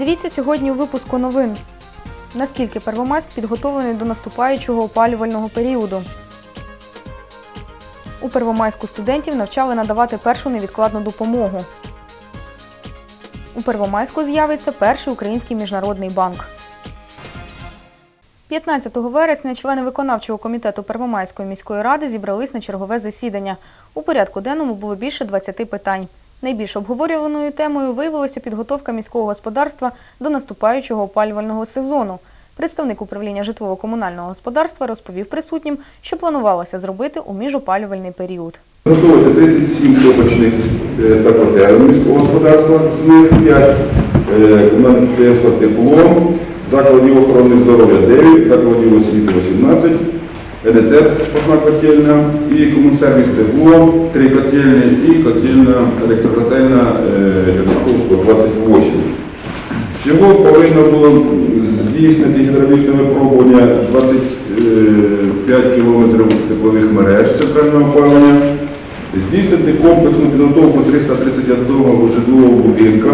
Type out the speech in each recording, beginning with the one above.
Дивіться сьогодні у випуску новин. Наскільки Первомайськ підготовлений до наступаючого опалювального періоду? У Первомайську студентів навчали надавати першу невідкладну допомогу. У Первомайську з'явиться перший український міжнародний банк. 15 вересня члени виконавчого комітету Первомайської міської ради зібрались на чергове засідання. У порядку денному було більше 20 питань. Найбільш обговорюваною темою виявилася підготовка міського господарства до наступаючого опалювального сезону. Представник управління житлово-комунального господарства розповів присутнім, що планувалося зробити у міжопалювальний період. Готовити 37 топочних та котелів міського господарства, з них 5 комунальне підприємство тепло, закладів охорони здоров'я 9, закладів освіти 18, ЕДТ одна котельня і комунсервіс тепло, 3 котельні і котельня електрокотельна Єрмаковського 28. Всього повинно було здійснити гідравлічне випробування 25 кілометрів теплових мереж центрального опалення, здійснити комплексну підготовку 331 житлового будинка,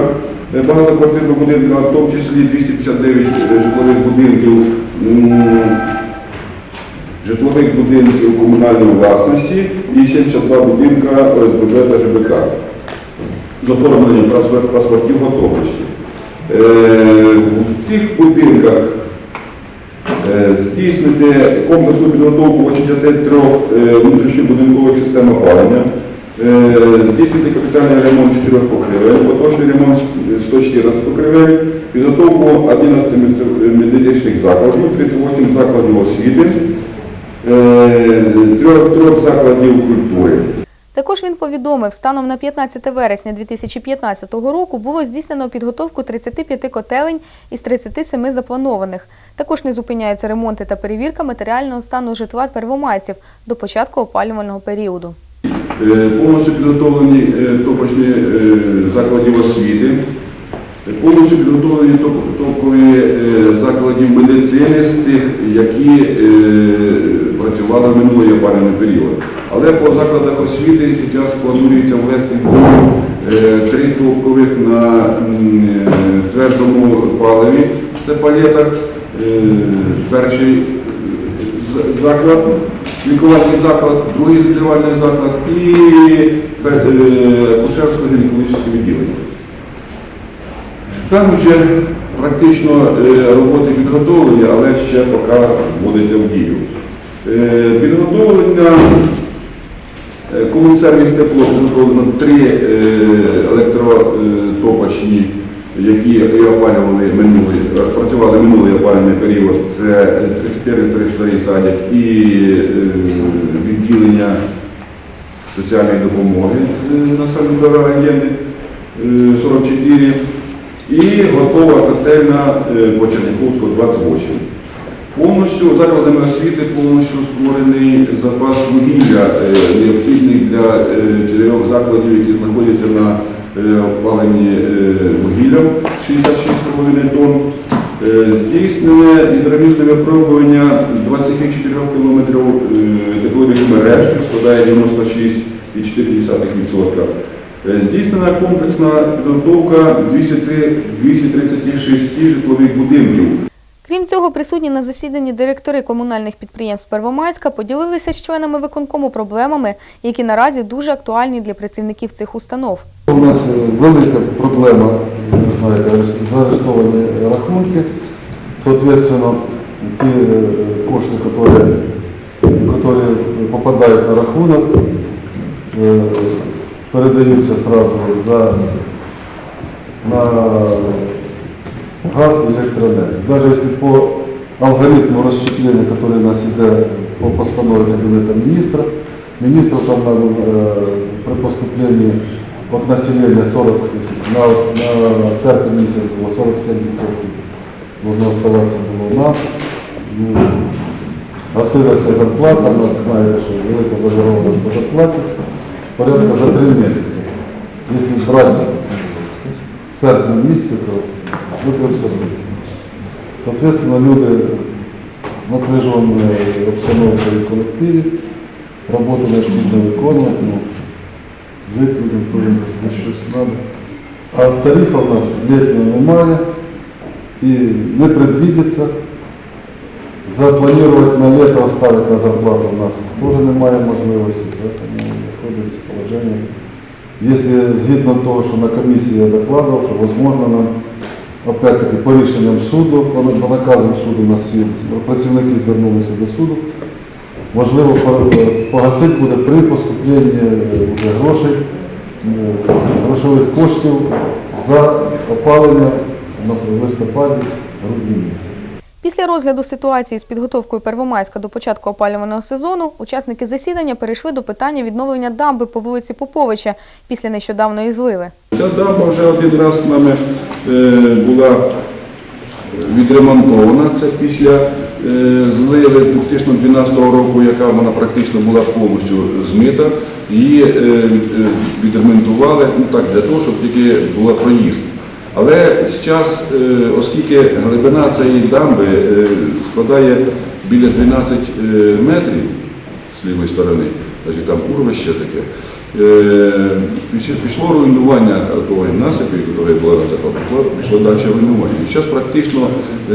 е, багатоквартирного будинка, в тому числі 259 житлових будинків, житлових будинків комунальної власності і 72 будинка ОСББ та ЖБК з оформленням паспортів готовності. Е, В цих будинках е, здійснити комплексну підготовку 83 е, внутрішньобудинкових систем опалення, здійснити капітальний ремонт 4 покривель, поточний ремонт 114 покривель, підготовку 11 медичних закладів, 38 закладів освіти, трьох трьох закладів культури. Також він повідомив, станом на 15 вересня 2015 року було здійснено підготовку 35 котелень із 37 запланованих. Також не зупиняються ремонти та перевірка матеріального стану житла первомайців до початку опалювального періоду. Е, Повністю підготовлені е, топочні е, закладів освіти, Е, повністю підготовлені топові е, закладів медицини з тих, які е, працювали в минулий опалювальний період. Але по закладах освіти зараз планується ввести е, три топових на е, твердому паливі, це палетах. Е, Перший заклад, лікувальний заклад, другий лікувальний заклад і Кушевське гінекологічне відділення. Там вже практично е, роботи підготовлені, але ще поки вводиться в дію. Е, Підготовлення е, комунсервіс тепло підготовлено три е, електротопочні, які опалювали минулий, працювали минулий опалювальний період. Це 31 32 садик і е, відділення соціальної допомоги е, населенню районі 44 і готова котельна е, по Черняховську 28. Повністю закладами освіти повністю створений запас вугілля, е, необхідний для е, чотирьох закладів, які знаходяться на е, опаленні вугіллям 66,5 тонн. Здійснене гідравлічне випробування 24 кілометрів е, теплових мереж, що складає 96,4%. Е, Здійснена комплексна підготовка 203 236 житлових будинків. Крім цього, присутні на засіданні директори комунальних підприємств Первомайська поділилися з членами виконкому проблемами, які наразі дуже актуальні для працівників цих установ. У нас е, велика проблема, знаєте, заарештовані рахунки. Соответственно, ті е, кошти, які, попадають на рахунок, е, передаються сразу за, на газ и электроэнергию. Даже если по алгоритму расчисления, который у нас идет по постанове Кабинета министра, министру там надо э, при поступлении от населения 40 тысяч, на, на серпень месяц было 47 должно оставаться было на. Ну, Осилася зарплата, у нас знаєте, що велика заборгованість по зарплаті, порядка за 3 місяці. Якщо брати серпня місяця, то ну, все місяці. Соответственно, люди напряжені обстановкою в колективі, роботу необхідно виконувати, ну, жити людям теж на щось треба. А тарифу у нас літнього немає, и не предвидится. Запланировать на лето оставить на зарплату у нас тоже немає можливості, поэтому виходить з положення. Якщо згідно того, що на комісії я докладував, що можливо нам, опять-таки, по рішенням суду, по наказам суду у нас всі працівники звернулися до суду, можливо, погасити буде при поступленні е, грошей, е, грошових коштів за опалення в листопаді, грудні місяці. Після розгляду ситуації з підготовкою Первомайська до початку опалювального сезону учасники засідання перейшли до питання відновлення дамби по вулиці Поповича після нещодавної зливи. Ця дамба вже один раз нами е, була відремонтована. Це після е, зливи 2012 року, яка вона практично була повністю змита. Її е, відремонтували ну, так, для того, щоб тільки була проїзд. Але зараз, е, оскільки глибина цієї дамби е, складає біля 12 е, метрів з лівої сторони, значить там урвище таке, пішло руйнування того насипу, який була насипа, пішло, далі руйнування. І зараз практично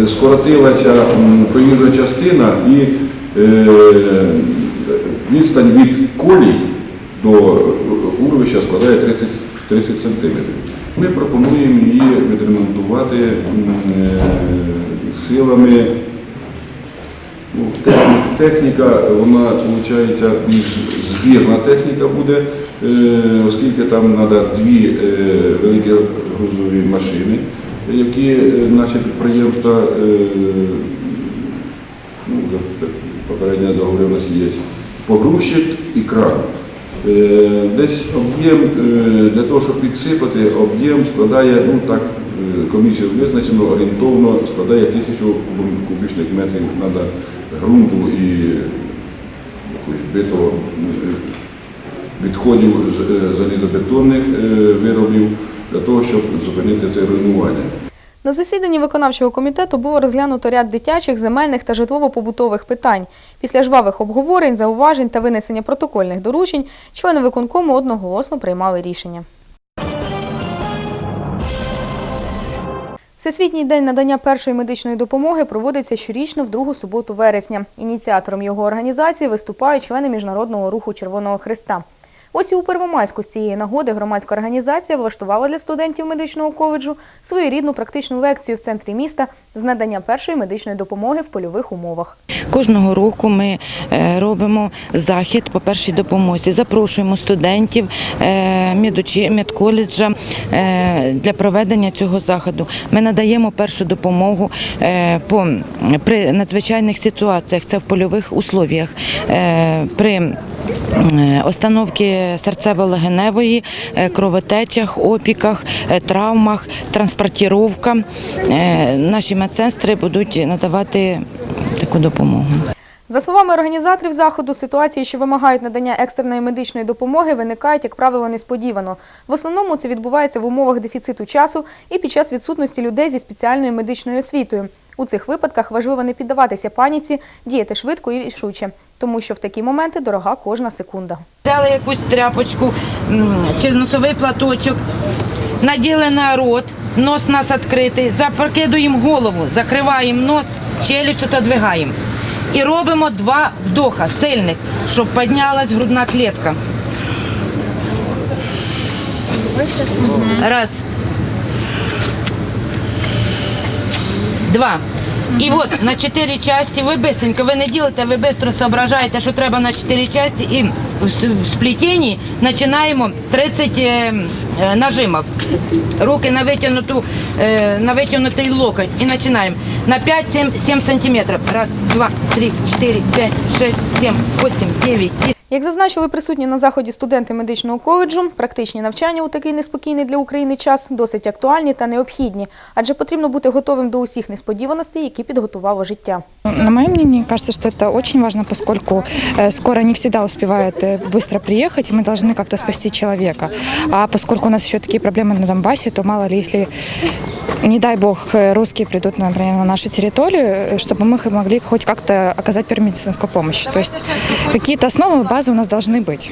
скоротилася проїжджа частина і відстань від колій до урвища складає 30, 30 сантиметрів. Ми пропонуємо її відремонтувати е, силами Ну, Техніка, вона виходить більш збірна техніка буде, е, оскільки там треба дві е, великі грузові машини, які наші підприємства, ну, вже попередня договоренність є, погрузчик і кран. Е, Десь об'єм е, для того, щоб підсипати, об'єм складає, ну так, е, комісію визначено, орієнтовно складає тисячу кубічних метрів треба ґрунту і битого відходів залізобетонних виробів для того, щоб зупинити це руйнування. На засіданні виконавчого комітету було розглянуто ряд дитячих, земельних та житлово-побутових питань. Після жвавих обговорень, зауважень та винесення протокольних доручень члени виконкому одноголосно приймали рішення. Всесвітній день надання першої медичної допомоги проводиться щорічно в другу суботу вересня. Ініціатором його організації виступають члени Міжнародного руху Червоного Христа. Ось і у Первомайську з цієї нагоди громадська організація влаштувала для студентів медичного коледжу своєрідну практичну лекцію в центрі міста з надання першої медичної допомоги в польових умовах. Кожного року ми е, робимо захід по першій допомозі. Запрошуємо студентів е, медколеджа е, для проведення цього заходу. Ми надаємо першу допомогу по, при надзвичайних ситуаціях, це в польових условіях. При Остановки серцево-легеневої, е, кровотечах, опіках, е, травмах, транспортіровка. Е, Наші медсестри будуть надавати таку допомогу. За словами організаторів заходу, ситуації, що вимагають надання екстреної медичної допомоги, виникають, як правило, несподівано. В основному це відбувається в умовах дефіциту часу і під час відсутності людей зі спеціальною медичною освітою. У цих випадках важливо не піддаватися паніці, діяти швидко і рішуче, тому що в такі моменти дорога кожна секунда. Взяли якусь тряпочку чи носовий платочок, наділи на рот, нос у нас відкритий, запрокидуємо голову, закриваємо нос, челюсть отодвигаємо. І робимо два вдоха сильних, щоб піднялась грудна клітка. Раз. Два. І от на чотири часті ви бистренько, ви не ділите, ви швидко соображаєте, що треба на чотири часті, і в сплітінні починаємо 30 е, е, нажимок. Руки на витягнуту, е, на витягнутий локоть і починаємо. На 5-7 сантиметрів. Раз, два, три, чотири, п'ять, шесть, сім, вісім, дев'ять, десять. Як зазначили присутні на заході студенти медичного коледжу, практичні навчання у такий неспокійний для України час досить актуальні та необхідні, адже потрібно бути готовим до усіх несподіваностей, які підготувало життя. На мое мнение, кажется, что это очень важно, поскольку э, скоро не всегда успевает э, быстро приехать, и мы должны как-то спасти человека. А поскольку у нас еще такие проблемы на Донбассе, то мало ли, если, не дай бог, э, русские придут, например, на нашу территорию, э, чтобы мы х- могли хоть как-то оказать первую медицинскую помощь. То есть какие-то основы, базы у нас должны быть.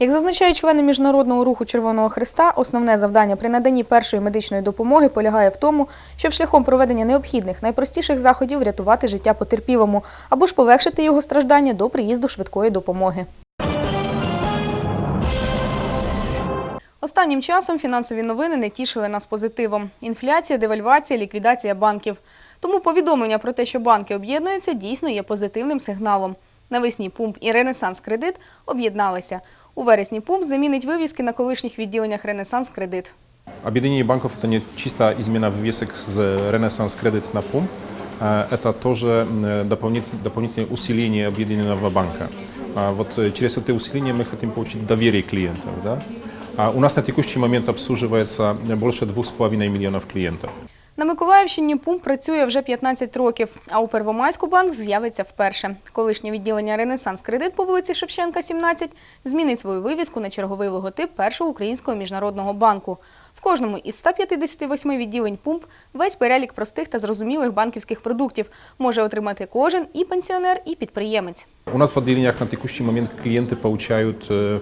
Як зазначають члени міжнародного руху Червоного Христа, основне завдання при наданні першої медичної допомоги полягає в тому, щоб шляхом проведення необхідних найпростіших заходів врятувати життя потерпілому або ж полегшити його страждання до приїзду швидкої допомоги. Останнім часом фінансові новини не тішили нас позитивом. Інфляція, девальвація, ліквідація банків. Тому повідомлення про те, що банки об'єднуються, дійсно є позитивним сигналом. Навесні Пумп і Ренесанс Кредит об'єдналися. У вересні Пумп замінить вивіски на колишніх відділеннях Ренесанс Кредит. Объединение банков – это не чисто измена вывесок с Renaissance Credit на PUM, а это тоже м, дополнит- дополнительное усиление объединенного банка. А Вот э, через это усиление мы хотим получить доверие клиентов. Да? А У нас на текущий момент обслуживается больше 2,5 миллионов клиентов. На Миколаївщині Пумп працює вже 15 років, а у Первомайську банк з'явиться вперше. Колишнє відділення Ренесанс Кредит по вулиці Шевченка, 17, змінить свою вивіску на черговий логотип першого українського міжнародного банку. В кожному із 158 відділень Пумп весь перелік простих та зрозумілих банківських продуктів може отримати кожен і пенсіонер, і підприємець. У нас в отделениях на текущий момент клиенты получают э, э,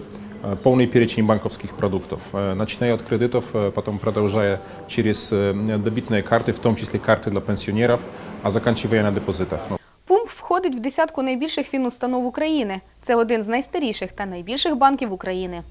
полный перечень банковских продуктов, э, начиная от кредитов, э, потом продолжая через э, дебитные карты, в том числе карты для пенсионеров, а заканчивая на депозитах. Ну, Пумп входить в десятку найбільших фінустанов України. Це один з найстаріших та найбільших банків України.